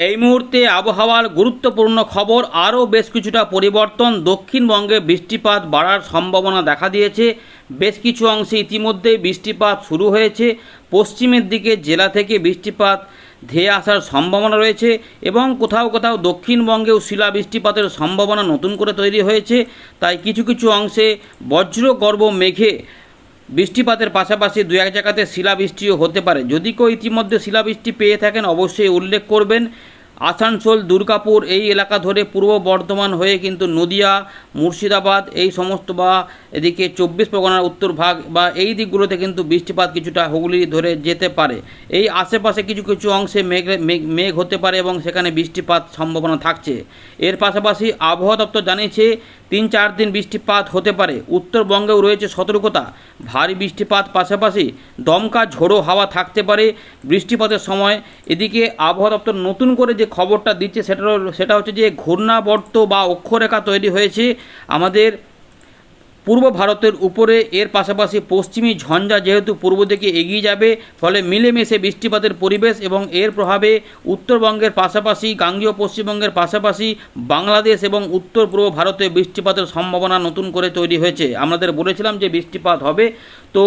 এই মুহূর্তে আবহাওয়ার গুরুত্বপূর্ণ খবর, আরও বেশ কিছুটা পরিবর্তন। দক্ষিণবঙ্গে বৃষ্টিপাত বাড়ার সম্ভাবনা দেখা দিয়েছে। বেশ কিছু অংশে ইতিমধ্যে বৃষ্টিপাত শুরু হয়েছে। পশ্চিমের দিকে জেলা থেকে বৃষ্টিপাত ধেয়ে আসার সম্ভাবনা রয়েছে এবং কোথাও কোথাও দক্ষিণবঙ্গেও শিলা বৃষ্টিপাতের সম্ভাবনা নতুন করে তৈরি হয়েছে। তাই কিছু কিছু অংশে বজ্রগর্ভ মেঘে বৃষ্টিপাতের পাশাপাশি দু এক জায়গাতে শিলাবৃষ্টিও হতে পারে। যদি কেউ ইতিমধ্যে শিলাবৃষ্টি পেয়ে থাকেন, অবশ্যই উল্লেখ করবেন আসানসোল, দুর্গাপুর এই এলাকা ধরে পূর্ব বর্ধমান হয়ে কিন্তু নদিয়া, মুর্শিদাবাদ এই সমস্ত বা এদিকে চব্বিশ পরগনার উত্তর ভাগ বা এই দিকগুলোতে কিন্তু বৃষ্টিপাত কিছুটা হুগলি ধরে যেতে পারে। এই আশেপাশে কিছু কিছু অংশে মেঘ মেঘ হতে পারে এবং সেখানে বৃষ্টিপাত সম্ভাবনা থাকছে। এর পাশাপাশি আবহাওয়া দপ্তর জানিয়েছে, তিন, চার দিন বৃষ্টিপাত হতে পারে। উত্তরবঙ্গেও রয়েছে সতর্কতা। ভারী বৃষ্টিপাত পাশাপাশি দমকা ঝোড়ো হাওয়া থাকতে পারে। বৃষ্টিপাতের সময় এদিকে আবহাওয়া দপ্তর নতুন করে যে খবরটা দিচ্ছে সেটা সেটা হচ্ছে যে ঘূর্ণাবর্ত বা অক্ষরেখা তৈরি হয়েছে আমাদের পূর্ব ভারতের উপরে, এর পাশাপাশি পশ্চিমী ঝঞ্ঝা যেহেতু পূর্ব দিকে এগিয়ে যাবে, ফলে মিলেমিশে বৃষ্টিপাতের পরিবেশ এবং এর প্রভাবে উত্তরবঙ্গের পাশাপাশি, গাঙ্গীয় পশ্চিমবঙ্গের পাশাপাশি, বাংলাদেশ এবং উত্তর পূর্ব ভারতে বৃষ্টিপাতের সম্ভাবনা নতুন করে তৈরি হয়েছে। আমাদের বলেছিলাম যে বৃষ্টিপাত হবে তো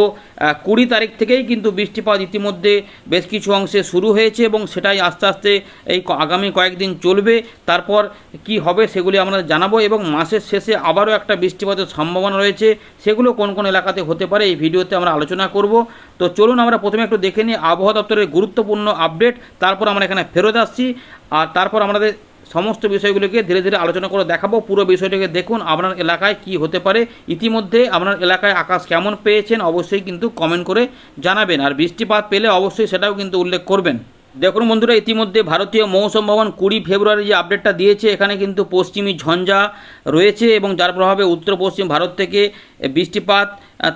কুড়ি তারিখ থেকেই কিন্তু বৃষ্টিপাত ইতিমধ্যে বেশ কিছু অংশে শুরু হয়েছে এবং সেটাই আস্তে আস্তে এই আগামী কয়েকদিন চলবে। তারপর কি হবে সেগুলি আমরা জানাব এবং মাসের শেষে আবারও একটা বৃষ্টিপাতের সম্ভাবনা রয়েছে। সেগুলো কোন কোন এলাকাতে হতে পারে এই ভিডিওতে আমরা আলোচনা করব। তো চলুন আমরা প্রথমে একটু দেখে নিই। আবহাওয়া দপ্তরের গুরুত্বপূর্ণ আপডেট, তারপর আমরা এখানে ফেরত আসছি। আর তারপর আমাদের সমস্ত বিষয়গুলোকে ধীরে ধীরে আলোচনা করে দেখাবো। পুরো বিষয়টাকে দেখুন, আপনার এলাকায় কি হতে পারে। ইতিমধ্যে আপনার এলাকায় আকাশ কেমন পেয়েছেন, অবশ্যই কিন্তু কমেন্ট করে জানাবেন। আর বৃষ্টিপাত পেলে অবশ্যই সেটাও কিন্তু উল্লেখ করবেন। দেখুন বন্ধুরা, ইতিমধ্যে ভারতীয় মৌসুম ভবন কুড়ি ফেব্রুয়ারি যে আপডেটটা দিয়েছে, এখানে কিন্তু পশ্চিমী ঝঞ্ঝা রয়েছে এবং যার প্রভাবে উত্তর পশ্চিম ভারত থেকে বৃষ্টিপাত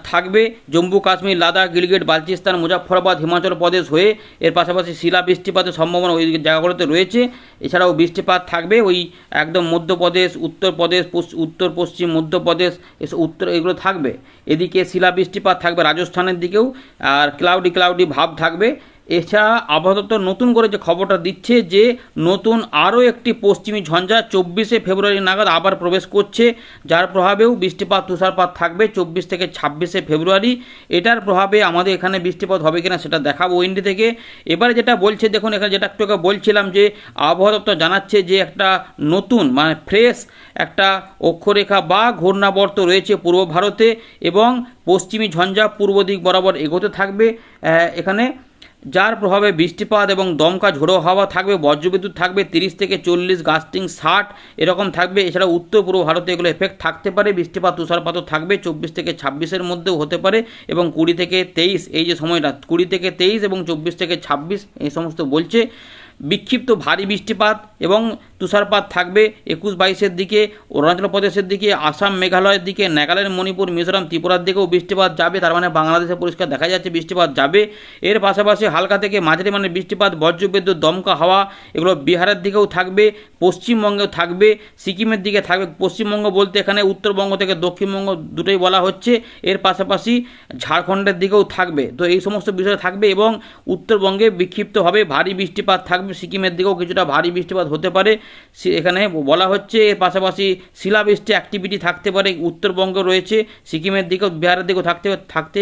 থাকবে। জম্মু, কাশ্মীর, লাদাখ, গিলগিট, বালচিস্তান মুজাফরবাদ হিমাচল প্রদেশ হয়ে এর পাশাপাশি শিলা বৃষ্টিপাতের সম্ভাবনা ওই জায়গাগুলোতে রয়েছে। এছাড়াও বৃষ্টিপাত থাকবে ওই একদম মধ্যপ্রদেশ, উত্তরপ্রদেশ উত্তর পশ্চিম মধ্যপ্রদেশ এসব উত্তর এগুলো থাকবে। এদিকে শিলা বৃষ্টিপাত থাকবে রাজস্থানের দিকেও, আর ক্লাউডি ক্লাউডি ভাব থাকবে। এছাড়া দপ্তর নতুন করে যে খবরটা দিচ্ছে যে নতুন আরও একটি পশ্চিমী ঝঞ্ঝা চব্বিশে ফেব্রুয়ারি নাগাদ আবার প্রবেশ করছে, যার প্রভাবেও বৃষ্টিপাত, তুষারপাত থাকবে চব্বিশ থেকে ছাব্বিশে ফেব্রুয়ারি। এটার প্রভাবে আমাদের এখানে বৃষ্টিপাত হবে কিনা সেটা দেখাবো উইন্ডি থেকে। এবারে যেটা বলছে, দেখুন, এখানে যেটা একটু বলছিলাম যে আবহাওয়া দপ্তর জানাচ্ছে যে একটা নতুন মানে ফ্রেশ একটা অক্ষরেখা বা ঘূর্ণাবর্ত রয়েছে পূর্ব ভারতে এবং পশ্চিমী ঝঞ্ঝা পূর্ব দিক বরাবর এগোতে থাকবে। এখানে যার প্রভাবে বৃষ্টিপাত এবং দমকা ঝোড়ো হাওয়া থাকবে, বজ্রবিদ্যুৎ থাকবে, তিরিশ থেকে চল্লিশ, গাস্টিং ষাট, এরকম থাকবে। এছাড়া উত্তর পূর্ব ভারতে এগুলো এফেক্ট থাকতে পারে। বৃষ্টিপাত, তুষারপাতও থাকবে। চব্বিশ থেকে ছাব্বিশের মধ্যেও হতে পারে এবং কুড়ি থেকে তেইশ, এই যে সময়টা, কুড়ি থেকে তেইশ এবং চব্বিশ থেকে ছাব্বিশ, এই সমস্ত বলছে। বিক্ষিপ্ত ভারী বৃষ্টিপাত এবং তুষারপাত থাকবে একুশ বাইশের দিকে, অরুণাচল প্রদেশের দিকে, আসাম মেঘালয়ের দিকে, নাগাল্যান্ড, মণিপুর, মিজোরাম, ত্রিপুরার দিকেও বৃষ্টিপাত যাবে, তার মানে বাংলাদেশে পরিষ্কার দেখা যাচ্ছে বৃষ্টিপাত যাবে। এর পাশাপাশি হালকা থেকে মাঝারি মানে বৃষ্টিপাত, বজ্রবিদ্যুৎ, দমকা হাওয়া, এগুলো বিহারের দিকেও থাকবে, পশ্চিমবঙ্গেও থাকবে, সিকিমের দিকে থাকবে। পশ্চিমবঙ্গ বলতে এখানে উত্তরবঙ্গ থেকে দক্ষিণবঙ্গ দুটোই বলা হচ্ছে। এর পাশাপাশি ঝাড়খণ্ডের দিকেও থাকবে। তো এই সমস্ত বিষয় থাকবে এবং উত্তরবঙ্গে বিক্ষিপ্তভাবে ভারী বৃষ্টিপাত থাকবে। সিকিমের দিকেও কিছুটা ভারী বৃষ্টিপাত হতে পারে। এখানে বলা হচ্ছে এর পাশাপাশি শিলাবৃষ্টি অ্যাক্টিভিটি থাকতে পারে, উত্তরবঙ্গ রয়েছে, সিকিমের দিকেও, বিহারের দিকেও থাকতে থাকতে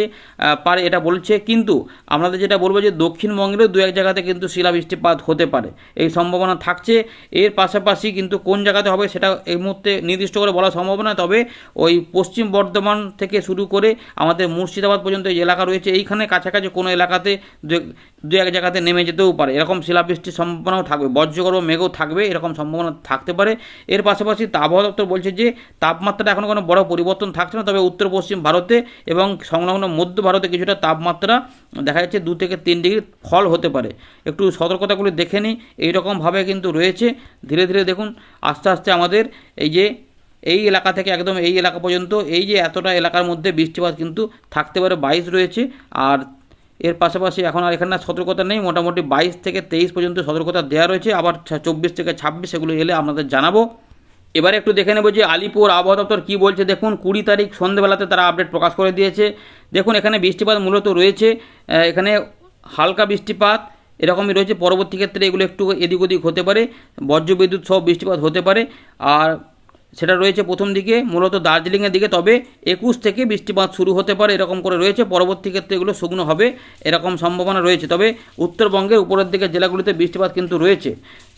পারে এটা বলছে। কিন্তু আপনাদের যেটা বলব যে দক্ষিণবঙ্গেরও দু এক জায়গাতে কিন্তু শিলাবৃষ্টিপাত হতে পারে। এই সম্ভাবনা থাকছে। এর পাশাপাশি কিন্তু কোন জায়গাতে হবে সেটা এই মুহূর্তে নির্দিষ্ট করে বলা সম্ভব না তবে ওই পশ্চিম বর্ধমান থেকে শুরু করে আমাদের মুর্শিদাবাদ পর্যন্ত এই এলাকা রয়েছে, এইখানে কাছাকাছি কোনো এলাকাতে দু এক- জায়গাতে নেমে যেতেও পারে। এরকম শিলাবৃষ্টির সম্ভাবনাও থাকবে। বজ্রগর্ভ মেঘও থাকবে, এরকম সম্ভাবনা থাকতে পারে। এর পাশাপাশি আবহাওয়া দপ্তর বলছে যে, তাপমাত্রাটা এখনও কোনো বড় পরিবর্তন থাকছে না, তবে উত্তর পশ্চিম ভারতে এবং সংলগ্ন মধ্য ভারতে কিছুটা তাপমাত্রা দেখা যাচ্ছে দু থেকে তিন ডিগ্রি ফল হতে পারে। একটু সতর্কতাগুলি দেখে নিই। এইরকমভাবে কিন্তু রয়েছে। ধীরে ধীরে দেখুন, আস্তে আস্তে আমাদের এই যে, এই এলাকা থেকে একদম এই এলাকা পর্যন্ত এই যে এতটা এলাকার মধ্যে বৃষ্টিপাত কিন্তু থাকতে পারে, বাইশ রয়েছে। আর এর পাশাপাশি এখন আর এখানে সতর্কতা নেই। মোটামুটি বাইশ থেকে তেইশ পর্যন্ত সতর্কতা দেওয়া রয়েছে। আবার চব্বিশ থেকে ছাব্বিশ এগুলো এলে আপনাদের জানাব। এবারে একটু দেখে নেব যে আলিপুর আবহাওয়া দপ্তর কী বলছে। দেখুন, কুড়ি তারিখ সন্ধ্যেবেলাতে তারা আপডেট প্রকাশ করে দিয়েছে। দেখুন, এখানে বৃষ্টিপাত মূলত রয়েছে। এখানে হালকা বৃষ্টিপাত এরকমই রয়েছে। পরবর্তী ক্ষেত্রে এগুলো একটু এদিক ওদিক হতে পারে। বজ্রবিদ্যুৎ সহ বৃষ্টিপাত হতে পারে। আর সেটা রয়েছে প্রথম দিকে, মূলত দার্জিলিংয়ের দিকে, তবে একুশ থেকে বৃষ্টিপাত শুরু হতে পারে এরকম করে রয়েছে। পরবর্তী ক্ষেত্রে এগুলো শুকনো হবে, এরকম সম্ভাবনা রয়েছে। তবে উত্তরবঙ্গের উপরের দিকে জেলাগুলিতে বৃষ্টিপাত কিন্তু রয়েছে।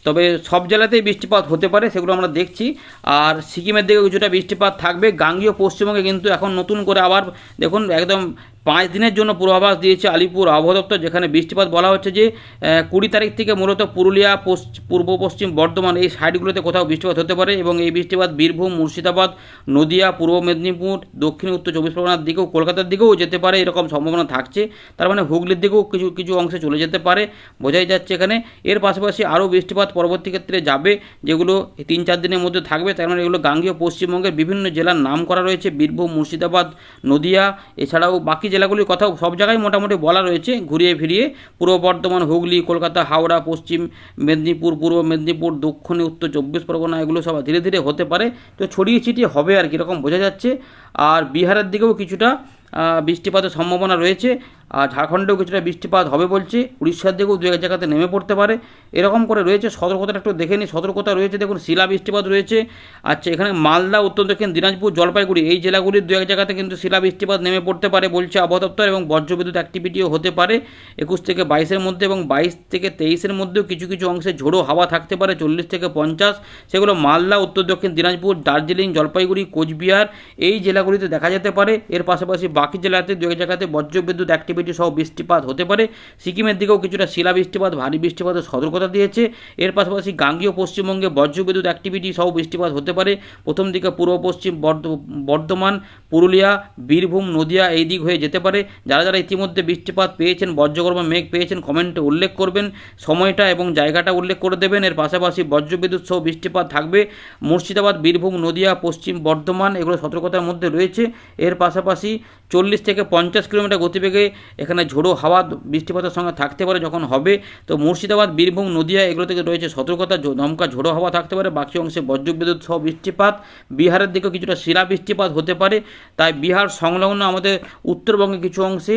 তবে সব জেলাতেই বৃষ্টিপাত হতে পারে, সেগুলো আমরা দেখছি। আর সিকিমের দিকে কিছুটা বৃষ্টিপাত থাকবে। গাঙ্গীয় পশ্চিমবঙ্গে কিন্তু এখন নতুন করে আবার দেখুন, একদম পাঁচ দিনের জন্য পূর্বাভাস দিয়েছে আলিপুর আবহাওয়া দপ্তর, যেখানে বৃষ্টিপাত বলা হচ্ছে যে কুড়ি তারিখ থেকে মূলত পুরুলিয়া পূর্ব, পশ্চিম, বর্ধমান এই সাইডগুলোতে কোথাও বৃষ্টিপাত হতে পারে এবং এই বৃষ্টিপাত বীরভূম, মুর্শিদাবাদ, নদিয়া, পূর্ব মেদিনীপুর, দক্ষিণ উত্তর চব্বিশ পরগনার দিকেও, কলকাতার দিকেও যেতে পারে, এরকম সম্ভাবনা থাকছে। তার মানে হুগলির দিকেও কিছু কিছু অংশে চলে যেতে পারে, বোঝাই যাচ্ছে এখানে। এর পাশাপাশি আরও বৃষ্টিপাত পরবর্তী ক্ষেত্রে যাবে, যেগুলো তিন, চার দিনের মধ্যে থাকবে। তার মানে এগুলো গাঙ্গীয় পশ্চিমবঙ্গের বিভিন্ন জেলার নাম করা রয়েছে, বীরভূম, মুর্শিদাবাদ, নদিয়া, এছাড়াও বাকি জেলাগুলির কথাও সব জায়গায় মোটামুটি বলা রয়েছে। ঘুরিয়ে ফিরিয়ে পূর্ব বর্ধমান, হুগলি, কলকাতা, হাওড়া, পশ্চিম মেদিনীপুর, পূর্ব মেদিনীপুর, দক্ষিণে, উত্তর চব্বিশ পরগনা এগুলো সব ধীরে ধীরে হতে পারে। তো ছড়িয়ে ছিটিয়ে হবে আর কীরকম বোঝা যাচ্ছে। আর বিহারের দিকেও কিছুটা বৃষ্টিপাতের সম্ভাবনা রয়েছে। আর ঝাড়খণ্ডেও কিছুটা বৃষ্টিপাত হবে বলছে, উড়িষ্যার দিকেও দু এক জায়গাতে নেমে পড়তে পারে। এরকম করে রয়েছে সতর্কতা একটু দেখে নিই, সতর্কতা রয়েছে, দেখুন, শিলা বৃষ্টিপাত রয়েছে। আচ্ছা এখানে মালদা, উত্তর দক্ষিণ, দিনাজপুর, জলপাইগুড়ি, এই জেলাগুলির দু এক জায়গাতে কিন্তু শিলা বৃষ্টিপাত নেমে পড়তে পারে বলছে আবহাওয়া দপ্তর এবং বজ্রবিদ্যুৎ অ্যাক্টিভিটিও হতে পারে। একুশ থেকে বাইশের মধ্যে এবং বাইশ থেকে তেইশের মধ্যেও কিছু কিছু অংশে ঝোড়ো হাওয়া থাকতে পারে, চল্লিশ থেকে পঞ্চাশ। সেগুলো মালদা, উত্তর দক্ষিণ, দিনাজপুর, দার্জিলিং, জলপাইগুড়ি, কোচবিহার, এই জেলাগুলিতে দেখা যেতে পারে। এর পাশাপাশি বাকি জেলাতে দু এক জায়গাতে বজ্রবিদ্যুৎ অ্যাক্টিভিটি সহ বৃষ্টিপাত হতে পারে। সিকিমের দিকেও কিছুটা শিলা বৃষ্টিপাত ভারী বৃষ্টিপাতের সতর্কতা দিয়েছে। এর পাশাপাশি গাঙ্গীয় পশ্চিমবঙ্গে বজ্রবিদ্যুৎ অ্যাক্টিভিটি সহ বৃষ্টিপাত হতে পারে। প্রথম দিকে পূর্ব পশ্চিম বর্ধমান, পুরুলিয়া, বীরভূম, নদিয়া এই দিক হয়ে যেতে পারে। যারা যারা ইতিমধ্যে বৃষ্টিপাত পেয়েছেন, বজ্রগর্ভ মেঘ পেয়েছেন কমেন্টে উল্লেখ করবেন। সময়টা এবং জায়গাটা উল্লেখ করে দেবেন। এর পাশাপাশি বজ্রবিদ্যুৎ সহ বৃষ্টিপাত থাকবে। মুর্শিদাবাদ, বীরভূম, নদিয়া, পশ্চিম বর্ধমান এগুলো সতর্কতার মধ্যে রয়েছে। এর পাশাপাশি চল্লিশ থেকে পঞ্চাশ কিলোমিটার গতিবেগে এখানে ঝোড়ো হাওয়া বৃষ্টিপাতের সঙ্গে থাকতে পারে যখন হবে। তো মুর্শিদাবাদ, বীরভূম, নদিয়া এগুলো থেকে রয়েছে সতর্কতা দমকা ঝোড়ো হাওয়া থাকতে পারে। বাকি অংশে বজ্রবিদ্যুৎ সহ বৃষ্টিপাত। বিহারের দিকেও কিছুটা শিলা বৃষ্টিপাত হতে পারে। তাই বিহার সংলগ্ন আমাদের উত্তরবঙ্গে কিছু অংশে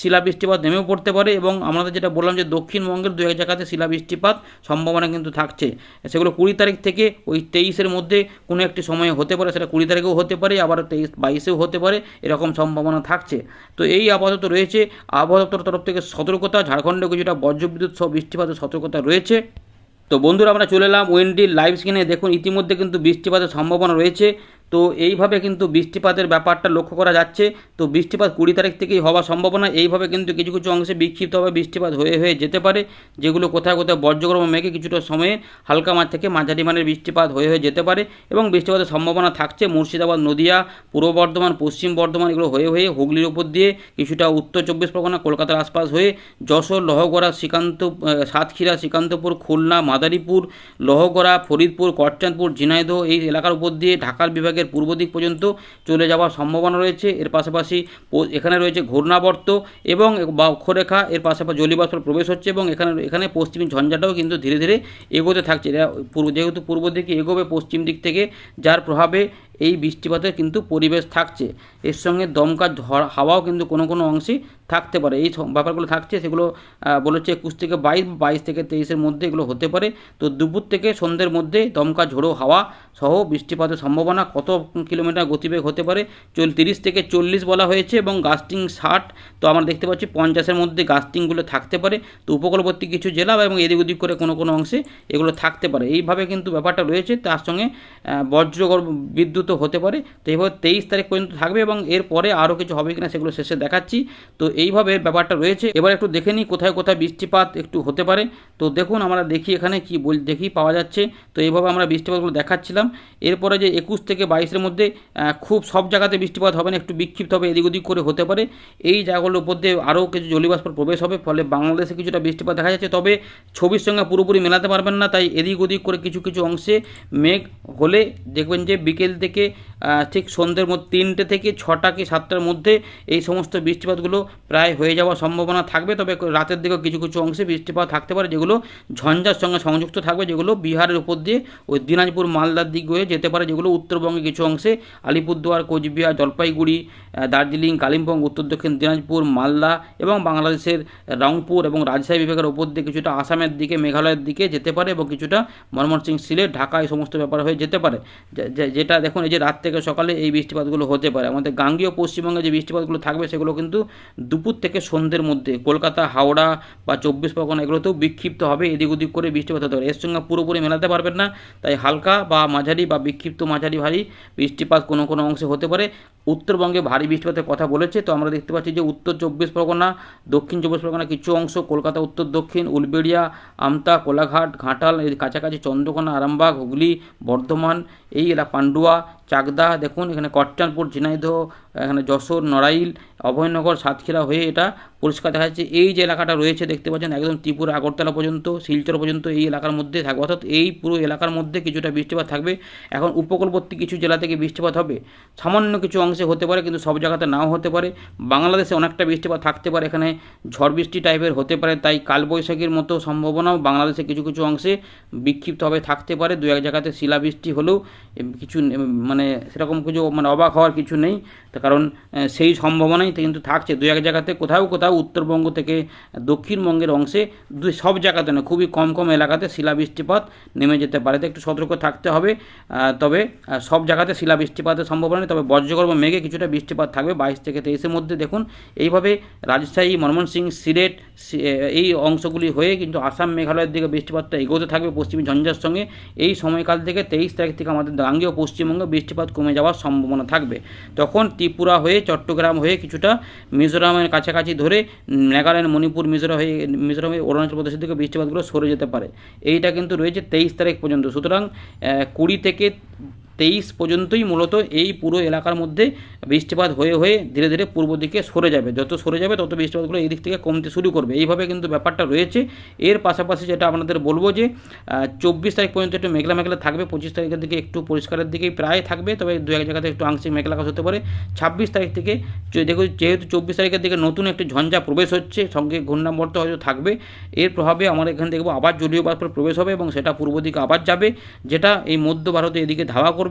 শিলা বৃষ্টিপাত নেমেও পড়তে পারে এবং আমাদের যেটা বললাম যে দক্ষিণবঙ্গের দু এক জায়গাতে শিলা বৃষ্টিপাত সম্ভাবনা কিন্তু থাকছে। সেগুলো কুড়ি তারিখ থেকে ওই তেইশের মধ্যে কোনো একটি সময়ে হতে পারে, সেটা কুড়ি তারিখেও হতে পারে, আবার তেইশ বাইশেও হতে পারে, এরকম সম্ভাবনা থাকছে। তো এই আপাতত রয়েছে। আবহাওয়া দপ্তরের তরফ থেকে সতর্কতা, ঝাড়খণ্ডে কিছুটা বজ্রবিদ্যুৎ সহ বৃষ্টিপাতের সতর্কতা রয়েছে। তো বন্ধুরা, আমরা চলে এলাম ওয়েন্ডির লাইভ স্ক্রিনে দেখুন, ইতিমধ্যে কিন্তু বৃষ্টিপাতের সম্ভাবনা রয়েছে। তো এইভাবে কিন্তু বৃষ্টিপাতের ব্যাপারটা লক্ষ্য করা যাচ্ছে। তো বৃষ্টিপাত কুড়ি তারিখ থেকেই হওয়ার সম্ভাবনা এইভাবে কিন্তু কিছু কিছু অংশে বিক্ষিপ্তভাবে বৃষ্টিপাত হয়ে হয়ে যেতে পারে। যেগুলো কোথাও কোথাও বজ্রগর্ভ মেঘে কিছুটা সময়ে হালকা মাঠ থেকে মাঝারি মানের বৃষ্টিপাত হয়ে হয়ে যেতে পারে এবং বৃষ্টিপাতের সম্ভাবনা থাকছে মুর্শিদাবাদ, নদিয়া, পূর্ব বর্ধমান, পশ্চিম বর্ধমান এগুলো হয়ে হয়ে হুগলির উপর দিয়ে কিছুটা উত্তর চব্বিশ পরগনা, কলকাতার আশপাশ হয়ে যশোর, লহগড়া, শ্রীকান্ত সাতক্ষীরা, শ্রীকান্তপুর, খুলনা, মাদারীপুর, লহগড়া, ফরিদপুর করচাঁদপুর ঝিনাইদহ এই এলাকার উপর দিয়ে ঢাকার বিভাগের পূর্ব দিক পর্যন্ত চলে যাওয়ার সম্ভাবনা রয়েছে। এর পাশাপাশি এখানে রয়েছে ঘূর্ণাবর্ত এবং বা অক্ষরেখা, এর পাশাপাশি জলীয়বাষ্প প্রবেশ হচ্ছে এবং এখানে এখানে পশ্চিম ঝঞ্ঝাটাও কিন্তু ধীরে ধীরে এগোতে থাকছে। পূর্ব যেহেতু পূর্ব দিকে এগোবে পশ্চিম দিক থেকে, যার প্রভাবে এই বৃষ্টিপাতের কিন্তু পরিবেশ থাকছে। এর সঙ্গে দমকা ঝড় হাওয়াও কিন্তু কোনো কোনো অংশে থাকতে পারে। এই ব্যাপারগুলো থাকছে সেগুলো বলেছে একুশ থেকে বাইশ বাইশ থেকে তেইশের মধ্যে এগুলো হতে পারে। তো দুপুর থেকে সন্ধ্যের মধ্যে দমকা ঝোড়ো হাওয়া সহ বৃষ্টিপাতের সম্ভাবনা কত কিলোমিটার গতিবেগ হতে পারে? চল তিরিশ থেকে চল্লিশ বলা হয়েছে এবং গাস্টিং ষাট। তো আমরা দেখতে পাচ্ছি পঞ্চাশের মধ্যে গাস্টিংগুলো থাকতে পারে। তো উপকূলবর্তী কিছু জেলা এবং এদিক ওদিক করে কোনো কোনো অংশে এগুলো থাকতে পারে। এইভাবে কিন্তু ব্যাপারটা রয়েছে। তার সঙ্গে আহ, বজ্রগর্ভ বিদ্যুৎও হতে পারে। তো এইভাবে তেইশ তারিখ পর্যন্ত থাকবে এবং এরপরে আরও কিছু হবে কিনা সেগুলো শেষে দেখাচ্ছি। তো এইভাবে ব্যাপারটা রয়েছে। এবার একটু দেখে নিই কোথায় কোথায় বৃষ্টিপাত একটু হতে পারে। তো দেখুন আমরা দেখি এখানে কি বল, দেখি পাওয়া যাচ্ছে। তো এইভাবে আমরা বৃষ্টিপাতগুলো দেখাচ্ছিলাম। এরপরে যে একুশ থেকে বাইশের মধ্যে খুব সব জায়গাতে বৃষ্টিপাত হবে না, একটু বিক্ষিপ্ত হবে এদিক ওদিক করে হতে পারে। এই জায়গাগুলোর উপর দিয়ে আরও কিছু জলীয়বাষ্প প্রবেশ হবে, ফলে বাংলাদেশে কিছুটা বৃষ্টিপাত দেখা যাচ্ছে। তবে ছবির সঙ্গে পুরোপুরি মেলাতে পারবেন না, তাই এদিক ওদিক করে কিছু কিছু অংশে মেঘ হলে দেখবেন যে বিকেল থেকে থেকে ঠিক সন্ধ্যের মধ্যে তিনটে থেকে ছটা কি সাতটার মধ্যে এই সমস্ত বৃষ্টিপাতগুলো প্রায় হয়ে যাওয়ার সম্ভাবনা থাকবে। তবে রাতের দিকেও কিছু কিছু অংশে বৃষ্টিপাত থাকতে পারে, যেগুলো ঝঞ্ঝার সঙ্গে সংযুক্ত থাকবে, যেগুলো বিহারের উপর দিয়ে ওই দিনাজপুর, মালদার দিক হয়ে যেতে পারে, যেগুলো উত্তরবঙ্গে কিছু অংশে আলিপুরদুয়ার, কোচবিহার, জলপাইগুড়ি দার্জিলিং, কালিম্পং, উত্তর দক্ষিণ দিনাজপুর, মালদা এবং বাংলাদেশের রংপুর এবং রাজশাহী বিভাগের ওপর দিয়ে কিছুটা আসামের দিকে, মেঘালয়ের দিকে যেতে পারে এবং কিছুটা ময়মনসিং সিলেট, ঢাকা, এই সমস্ত ব্যাপার হয়ে যেতে পারে। যেটা দেখুন এই যে রাত থেকে সকালে এই বৃষ্টিপাতগুলো হতে পারে। আমাদের গাঙ্গীয় পশ্চিমবঙ্গে যে বৃষ্টিপাতগুলো থাকবে সেগুলো কিন্তু দুপুর থেকে সন্ধ্যের মধ্যে কলকাতা, হাওড়া বা চব্বিশ পরগনা এগুলোতেও বিক্ষিপ্ত হবে এদিক ওদিক করে বৃষ্টিপাত হতে পারে। এর সঙ্গে পুরোপুরি মেলাতে পারবেন না, তাই হালকা বা মাঝারি বা বিক্ষিপ্ত মাঝারি ভারী বৃষ্টিপাত কোনো কোনো অংশে হতে পারে। উত্তরবঙ্গে ভারী বৃষ্টিপাতের কথা বলেছে, তো আমরা দেখতে পাচ্ছি যে উত্তর চব্বিশ পরগনা, দক্ষিণ চব্বিশ পরগনা কিছু অংশ, কলকাতা, উত্তর, দক্ষিণ, উলবেড়িয়া, আমতা, কোলাঘাট, ঘাটাল, এর কাছাকাছি চন্দ্রকোনা, আরামবাগ, হুগলি, বর্ধমান, এই এলাকা পান্ডুয়া চাকদা দেখুন এখানে কট্টানপুর ঝিনাইদহ এখানে যশোর নড়াইল অভয়নগর সাতক্ষীরা হয়ে এটা পরিষ্কার দেখা যাচ্ছে। এই যে এলাকাটা রয়েছে দেখতে পাচ্ছেন একদম ত্রিপুরা আগরতলা পর্যন্ত শিলচর পর্যন্ত এই এলাকার মধ্যে থাকবে। অর্থাৎ এই পুরো এলাকার মধ্যে কিছুটা বৃষ্টিপাত থাকবে। এখন উপকূলবর্তী কিছু জেলা থেকে বৃষ্টিপাত হবে। সামান্য কিছু অংশে হতে পারে কিন্তু সব জায়গাতে নাও হতে পারে। বাংলাদেশে অনেকটা বৃষ্টিপাত থাকতে পারে এখানে ঝড় বৃষ্টি টাইপের হতে পারে। তাই কালবৈশাখীর মতো সম্ভাবনাও বাংলাদেশে কিছু কিছু অংশে বিক্ষিপ্তভাবে থাকতে পারে। দু এক জায়গাতে শিলাবৃষ্টি হলেও কিছু এম, মানে সেরকম কিছু মানে অবাক হওয়ার কিছু নেই। তার কারণ সেই সম্ভাবনাই কিন্তু থাকছে। দু এক জায়গাতে কোথাও কোথাও উত্তরবঙ্গ থেকে দক্ষিণবঙ্গের অংশে সব জায়গাতে না খুবই কম কম এলাকাতে শিলাবৃষ্টিপাত নেমে যেতে পারে। তো একটু সতর্ক থাকতে হবে। তবে সব জায়গাতে শিলাবৃষ্টিপাতের সম্ভাবনা নেই। তবে বজ্রগর্ভ মেঘে কিছুটা বৃষ্টিপাত থাকবে বাইশ থেকে তেইশের মধ্যে। দেখুন, এইভাবে রাজশাহী ময়মনসিংহ সিলেট এই অংশগুলি হয়ে কিন্তু আসাম মেঘালয়ের দিকে বৃষ্টিপাতটা এগোতে থাকবে পশ্চিমী ঝঞ্ঝার সঙ্গে। এই সময়কাল থেকে তেইশ তারিখ থেকে আমাদের গাঙ্গেয় পশ্চিমবঙ্গে বৃষ্টিপাত কমে যাওয়ার সম্ভাবনা থাকবে। তখন ত্রিপুরা হয়ে, চট্টগ্রাম হয়ে কিছুটা মিজোরামের কাছাকাছি ধরে নাগাল্যান্ড, মণিপুর মিজোরাম হয়ে মিজোরাম হয়ে, অরুণাচল প্রদেশের দিকে বৃষ্টিপাতগুলো সরে যেতে পারে। এইটা কিন্তু রয়েছে তেইশ তারিখ পর্যন্ত। সুতরাং কুড়ি থেকে তেইশ পর্যন্তই মূলত এই পুরো এলাকার মধ্যে বৃষ্টিপাত হয়ে হয়ে ধীরে ধীরে পূর্ব দিকে সরে যাবে। যত সরে যাবে, তত বৃষ্টিপাতগুলো এই দিক থেকে কমতে শুরু করবে। এইভাবে কিন্তু ব্যাপারটা রয়েছে। এর পাশাপাশি যেটা আপনাদের বলব যে চব্বিশ তারিখ পর্যন্ত একটু মেঘলা মেঘলা থাকবে। পঁচিশ তারিখের দিকে একটু পরিষ্কারের দিকেই প্রায় থাকবে। তবে দু এক জায়গাতে একটু আংশিক মেঘলা আকাশ হতে পারে। ছাব্বিশ তারিখ থেকে দেখো যেহেতু চব্বিশ তারিখের দিকে নতুন একটি ঝঞ্ঝা প্রবেশ হচ্ছে, সঙ্গে ঘূর্ণাবর্ত হয়তো থাকবে। এর প্রভাবে আমরা এখানে দেখব আবার জলীয় বাষ্পের প্রবেশ হবে এবং সেটা পূর্ব দিকে আবার যাবে। যেটা এই মধ্য ভারতে এদিকে ধাওয়া করবে।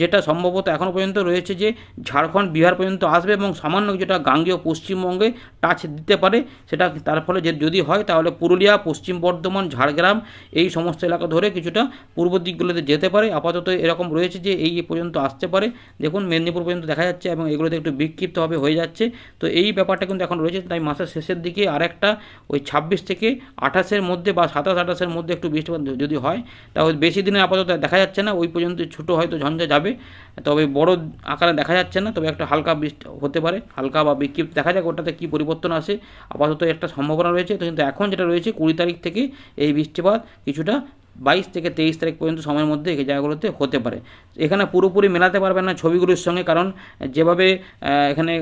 যেটা সম্ভবত এখনও পর্যন্ত রয়েছে যে ঝাড়খণ্ড, বিহার পর্যন্ত আসবে এবং সামান্য যেটা গাঙ্গেয় পশ্চিমবঙ্গে টাচ দিতে পারে, সেটা তার ফলে যে যদি হয় তাহলে পুরুলিয়া, পশ্চিম বর্ধমান, ঝাড়গ্রাম এই সমস্ত এলাকা ধরে কিছুটা পূর্ব দিকগুলোতে যেতে পারে। আপাতত এরকম রয়েছে যে এই পর্যন্ত আসতে পারে। দেখুন, মেদিনীপুর পর্যন্ত দেখা যাচ্ছে এবং এগুলোতে একটু বিক্ষিপ্তভাবে হয়ে যাচ্ছে। তো এই ব্যাপারটা কিন্তু এখন রয়েছে, তাই মাসের শেষের দিকে আরেকটা ওই ছাব্বিশ থেকে আঠাশের মধ্যে বা সাতাশ আঠাশের মধ্যে একটু বৃষ্টিপাত যদি হয়, তাহলে বেশি দিনে আপাতত দেখা যাচ্ছে না। ওই পর্যন্ত ছোটো হয়তো ঝঞ্ঝা যাবে। তবে বড় আকারে দেখা যাচ্ছে না, তবে একটা হালকা বৃষ্টি হতে পারে। হালকা বা বিক্ষিপ্ত দেখা যাক ওটাতে কী পরিবর্তন আসে। আপাতত একটা সম্ভাবনা রয়েছে। তো কিন্তু এখন যেটা রয়েছে, কুড়ি তারিখ থেকে এই বৃষ্টিপাত কিছুটা বাইশ থেকে তেইশ তারিখ পর্যন্ত সময়ের মধ্যে এই জায়গাগুলোতে হতে পারে। এখানে পুরোপুরি মেলাতে পারবেন না ছবিগুলোর সঙ্গে, কারণ যেভাবে এখানে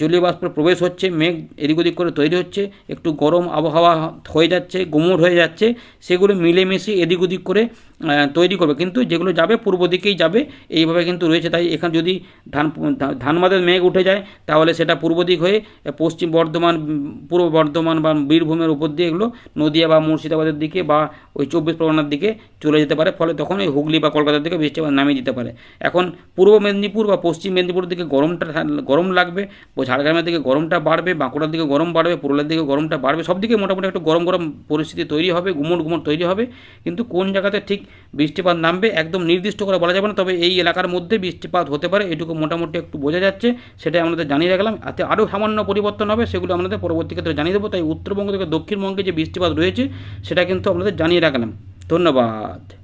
জলীয় বাষ্পের প্রবেশ হচ্ছে, মেঘ এদিক ওদিক করে তৈরি হচ্ছে, একটু গরম আবহাওয়া হয়ে যাচ্ছে, গুমোট হয়ে যাচ্ছে, সেগুলো মিলেমিশে এদিক ওদিক করে তৈরি করবে। কিন্তু যেগুলো যাবে, পূর্ব দিকেই যাবে, এইভাবে কিন্তু রয়েছে। তাই এখানে যদি ধান ধা- ধানবাদের মেঘ উঠে যায়, তাহলে সেটা পূর্ব দিক হয়ে পশ্চিম বর্ধমান, পূর্ব বর্ধমান বা বীরভূমের উপর দিয়ে এগুলো নদিয়া বা মুর্শিদাবাদের দিকে বা ওই চব্বিশ পরগনার দিকে চলে যেতে পারে। ফলে তখন ওই হুগলি বা কলকাতার দিকে বৃষ্টিপাত নামিয়ে দিতে পারে। এখন পূর্ব মেদিনীপুর বা পশ্চিম মেদিনীপুরের দিকে গরমটা গরম লাগবে, ঝাড়গ্রামের দিকে গরমটা বাড়বে, বাঁকুড়ার দিকে গরম বাড়বে, পুরুলিয়ার দিকে গরমটা বাড়বে। সব দিকে মোটামুটি একটু গরম গরম পরিস্থিতি তৈরি হবে গুমট গুমট তৈরি হবে। কিন্তু কোন জায়গাতে ঠিক বৃষ্টিপাত নামবে, একদম নির্দিষ্ট করে বলা যাবে না, তবে এই এলাকার মধ্যে বৃষ্টিপাত হতে পারে, এটুকু মোটামুটি একটু বোঝা যাচ্ছে, সেটাই আমাদের জানিয়ে রাখলাম। এতে আরও সামান্য পরিবর্তন হবে, সেগুলো আমাদের পরবর্তী ক্ষেত্রে জানিয়ে দেবো। তাই উত্তরবঙ্গ থেকে দক্ষিণবঙ্গে যে বৃষ্টিপাত রয়েছে, সেটা কিন্তু আমাদের জানিয়ে রাখলাম। ধন্যবাদ।